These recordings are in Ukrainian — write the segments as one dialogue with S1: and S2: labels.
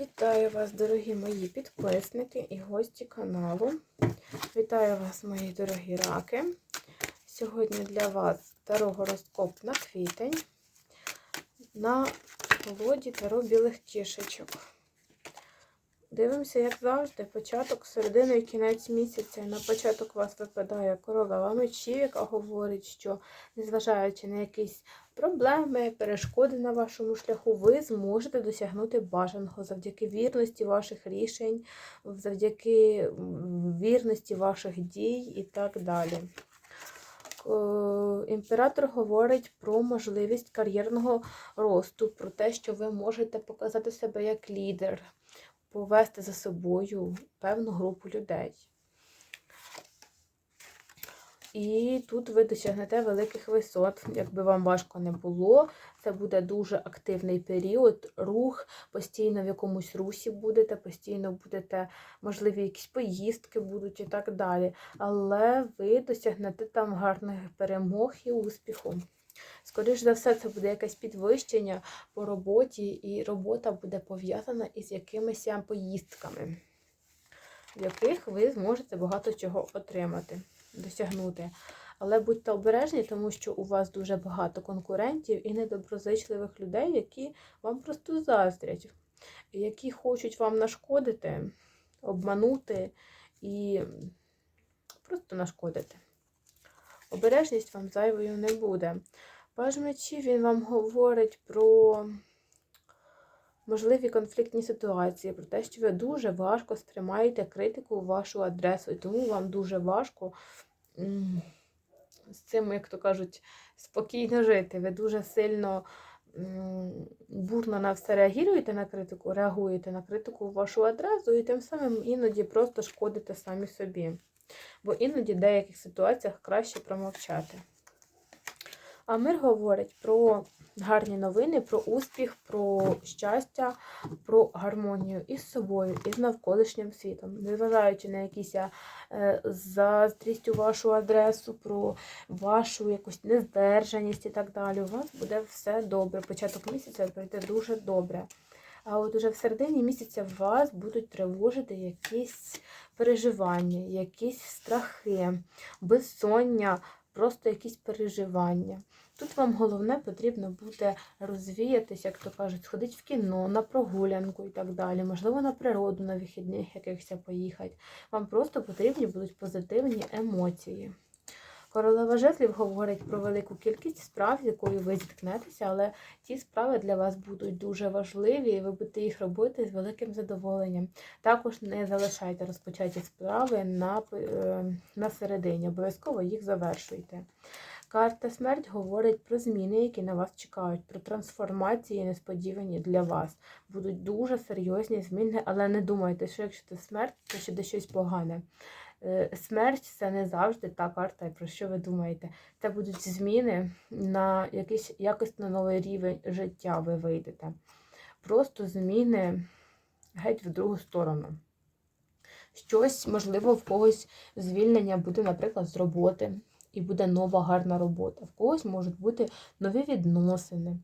S1: Вітаю вас, дорогі мої підписники і гості каналу. Вітаю вас, мої дорогі раки. Сьогодні для вас таро гороскоп на квітень на колоді таро білих кішечок. Дивимося, як завжди, початок, середину і кінець місяця. На початок вас випадає королева мечів, яка говорить, що незважаючи на якісь проблеми, перешкоди на вашому шляху, ви зможете досягнути бажаного завдяки вірності ваших рішень, завдяки вірності ваших дій і так далі. Е, Імператор говорить про можливість кар'єрного росту, про те, що ви можете показати себе як лідер, повести за собою певну групу людей. І тут ви досягнете великих висот, якби вам важко не було. Це буде дуже активний період, рух, постійно в якомусь русі будете, постійно будете, можливі, якісь поїздки будуть і так далі. Але ви досягнете там гарних перемог і успіху. Скоріше за все, це буде якесь підвищення по роботі, і робота буде пов'язана із якимись поїздками, в яких ви зможете багато чого отримати досягнути. Але будьте обережні, тому що у вас дуже багато конкурентів і недоброзичливих людей, які вам просто заздрять, які хочуть вам нашкодити, обманути і просто нашкодити. Обережність вам зайвою не буде. Паж мечів він вам говорить про можливі конфліктні ситуації, про те, що ви дуже важко сприймаєте критику в вашу адресу, і тому вам дуже важко з цим, як то кажуть, спокійно жити. Ви дуже сильно бурно на все реагуєте на критику, реагуєте на критику в вашу адресу, і тим самим іноді просто шкодите самі собі. Бо іноді в деяких ситуаціях краще промовчати. А мир говорить про гарні новини, про успіх, про щастя, про гармонію із собою, і з навколишнім світом. Незважаючи на якісь е, заздрість у вашу адресу, про вашу якусь нездержаність і так далі, у вас буде все добре. Початок місяця пройде дуже добре. А от уже в середині місяця вас будуть тривожити якісь переживання, якісь страхи, безсоння, просто якісь переживання. Тут вам головне потрібно буде розвіятися, як то кажуть, сходити в кіно, на прогулянку і так далі, можливо, на природу на вихідних якихось поїхати. Вам просто потрібні будуть позитивні емоції. Королева жезлів говорить про велику кількість справ, з якою ви зіткнетеся, але ті справи для вас будуть дуже важливі, і ви будете їх робити з великим задоволенням. Також не залишайте розпочаті справи на, е, на середині, обов'язково їх завершуйте. Карта смерть говорить про зміни, які на вас чекають, про трансформації несподівані для вас. Будуть дуже серйозні зміни, але не думайте, що якщо це смерть, то ще щось погане. Е, Смерть це не завжди та карта, про що ви думаєте. Це будуть зміни на якийсь якось новий рівень життя ви вийдете. Просто зміни геть в другу сторону. Щось, можливо, в когось звільнення буде, наприклад, з роботи і буде нова гарна робота. В когось можуть бути нові відносини,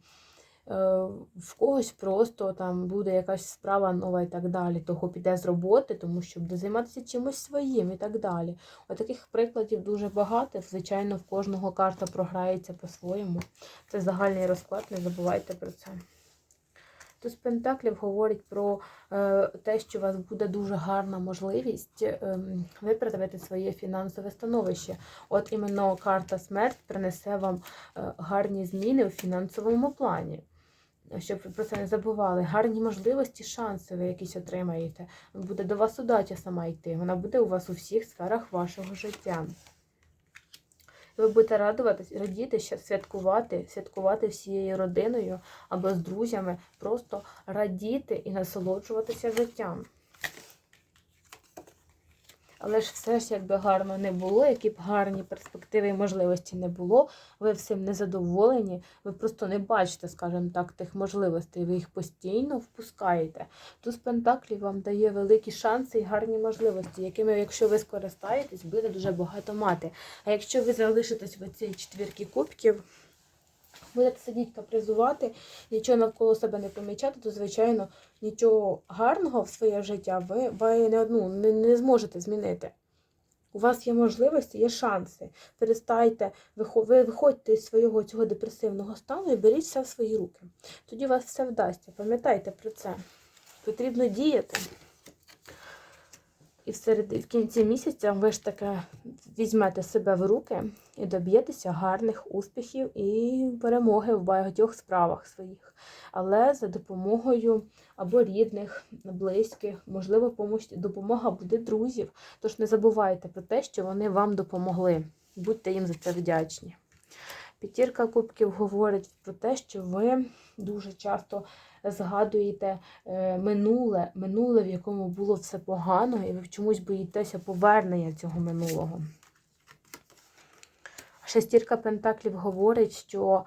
S1: в когось просто там буде якась справа нова і так далі. Того піде з роботи, тому що буде займатися чимось своїм і так далі. От таких прикладів дуже багато. Звичайно, в кожного карта програється по-своєму. Це загальний розклад, не забувайте про це. Туз Пентаклів говорить про е, те, що у вас буде дуже гарна можливість е, виправити своє фінансове становище. От іменно карта смерть принесе вам е, гарні зміни у фінансовому плані. Щоб ви про це не забували, гарні можливості, шанси ви якісь отримаєте. Буде до вас удача сама йти. Вона буде у вас у всіх сферах вашого життя. Ви будете радуватись, радіти, святкувати, святкувати всією родиною або з друзями, просто радіти і насолоджуватися життям. Але ж все ж, якби гарно не було, які б гарні перспективи і можливості не було, ви всім не задоволені, ви просто не бачите, скажімо так, тих можливостей, ви їх постійно впускаєте. Туз Пентаклів вам дає великі шанси і гарні можливості, якими, якщо ви скористаєтесь, будете дуже багато мати. А якщо ви залишитесь в цій четвірці кубків, будете сидіти капризувати, нічого навколо себе не помічати, то, звичайно, нічого гарного в своє життя ви, ви не, одну, не, не зможете змінити. У вас є можливості, є шанси. Перестайте, ви виходьте із свого цього депресивного стану і беріть все в свої руки. Тоді у вас все вдасться. Пам'ятайте про це. Потрібно діяти. І в, серед... в кінці місяця ви ж таки візьмете себе в руки і доб'єтеся гарних успіхів і перемоги в багатьох справах своїх. Але за допомогою або рідних, близьких, можливо, допомога буде друзів. Тож не забувайте про те, що вони вам допомогли. Будьте їм за це вдячні. П'ятірка кубків говорить про те, що ви дуже часто згадуєте е, минуле, минуле, в якому було все погано, і ви чомусь боїтеся повернення цього минулого. Шестірка Пентаклів говорить, що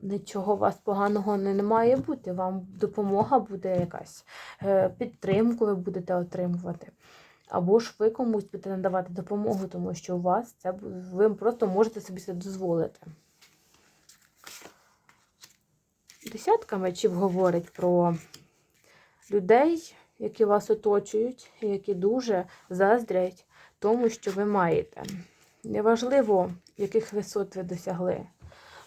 S1: нічого у вас поганого не, має бути. Вам допомога буде якась, е, підтримку ви будете отримувати. Або ж ви комусь будете надавати допомогу, тому що у вас це ви просто можете собі це дозволити. Десятка мечів говорить про людей, які вас оточують, які дуже заздрять тому, що ви маєте. Неважливо, яких висот ви досягли.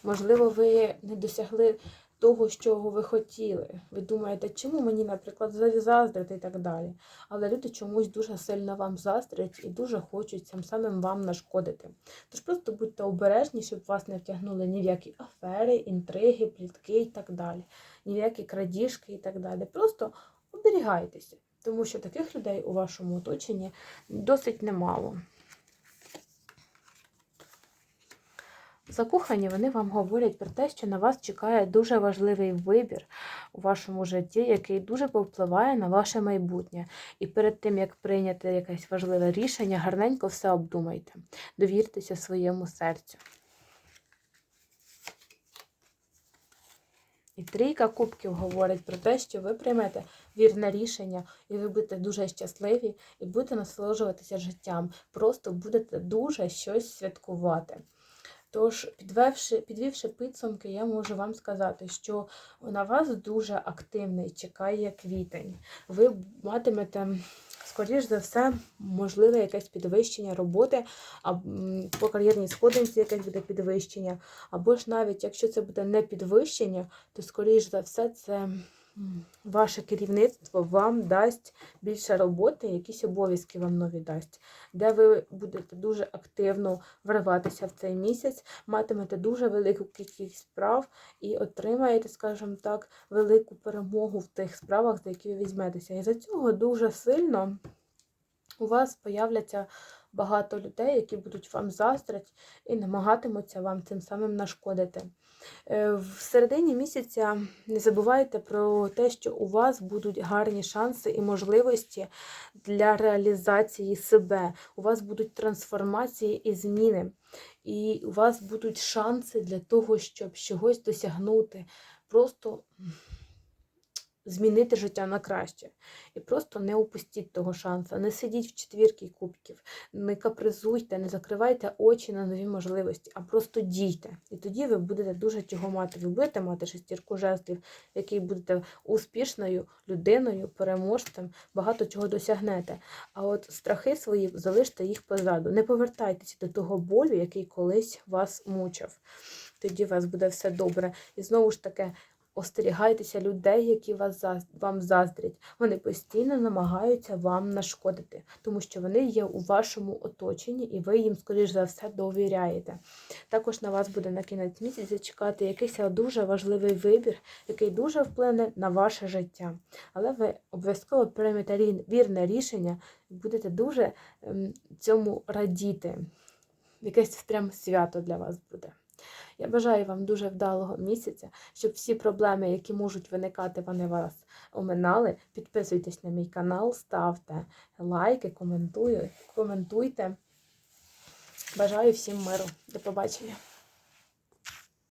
S1: Можливо, ви не досягли того, чого ви хотіли. Ви думаєте, чому мені, наприклад, за- заздрити і так далі. Але люди чомусь дуже сильно вам заздрять і дуже хочуть цим самим вам нашкодити. Тож просто будьте обережні, щоб вас не втягнули ні в які афери, інтриги, плітки і так далі, ні в які крадіжки і так далі. Просто оберігайтеся, тому що таких людей у вашому оточенні досить немало. Закохані вони вам говорять про те, що на вас чекає дуже важливий вибір у вашому житті, який дуже повпливає на ваше майбутнє. І перед тим, як прийняти якесь важливе рішення, гарненько все обдумайте. Довіртеся своєму серцю. І трійка кубків говорить про те, що ви приймете вірне рішення, і ви будете дуже щасливі, і будете насолоджуватися життям. Просто будете дуже щось святкувати. Тож, підвівши, підвівши підсумки, я можу вам сказати, що на вас дуже активний чекає квітень. Ви матимете, скоріш за все, можливе якесь підвищення роботи, а по кар'єрній сходинці якесь буде підвищення. Або ж навіть якщо це буде не підвищення, то скоріш за все це ваше керівництво вам дасть більше роботи, якісь обов'язки вам нові дасть, де ви будете дуже активно вриватися в цей місяць, матимете дуже велику кількість справ і отримаєте, скажімо так, велику перемогу в тих справах, за які ви візьметеся. І за цього дуже сильно у вас появляться багато людей, які будуть вам заздрять і намагатимуться вам цим самим нашкодити. Е, В середині місяця не забувайте про те, що у вас будуть гарні шанси і можливості для реалізації себе. У вас будуть трансформації і зміни. І у вас будуть шанси для того, щоб чогось досягнути. Просто змінити життя на краще. І просто не упустіть того шансу. Не сидіть в четвірки кубків, не капризуйте, не закривайте очі на нові можливості, а просто дійте. І тоді ви будете дуже чого мати. Ви будете мати шестірку жезлів, в якій будете успішною людиною, переможцем, багато чого досягнете. А от страхи свої залиште їх позаду. Не повертайтеся до того болю, який колись вас мучив. Тоді у вас буде все добре. І знову ж таки, остерігайтеся людей, які вас вам заздрять. Вони постійно намагаються вам нашкодити, тому що вони є у вашому оточенні, і ви їм, скоріш за все, довіряєте. Також на вас буде на кінець місяця чекати якийсь дуже важливий вибір, який дуже вплине на ваше життя. Але ви обов'язково приймете вірне рішення і будете дуже ем, цьому радіти. Якесь прям свято для вас буде. Я бажаю вам дуже вдалого місяця, щоб всі проблеми, які можуть виникати, вони вас оминали. Підписуйтесь на мій канал, ставте лайки, коментуйте. Бажаю всім миру. До побачення.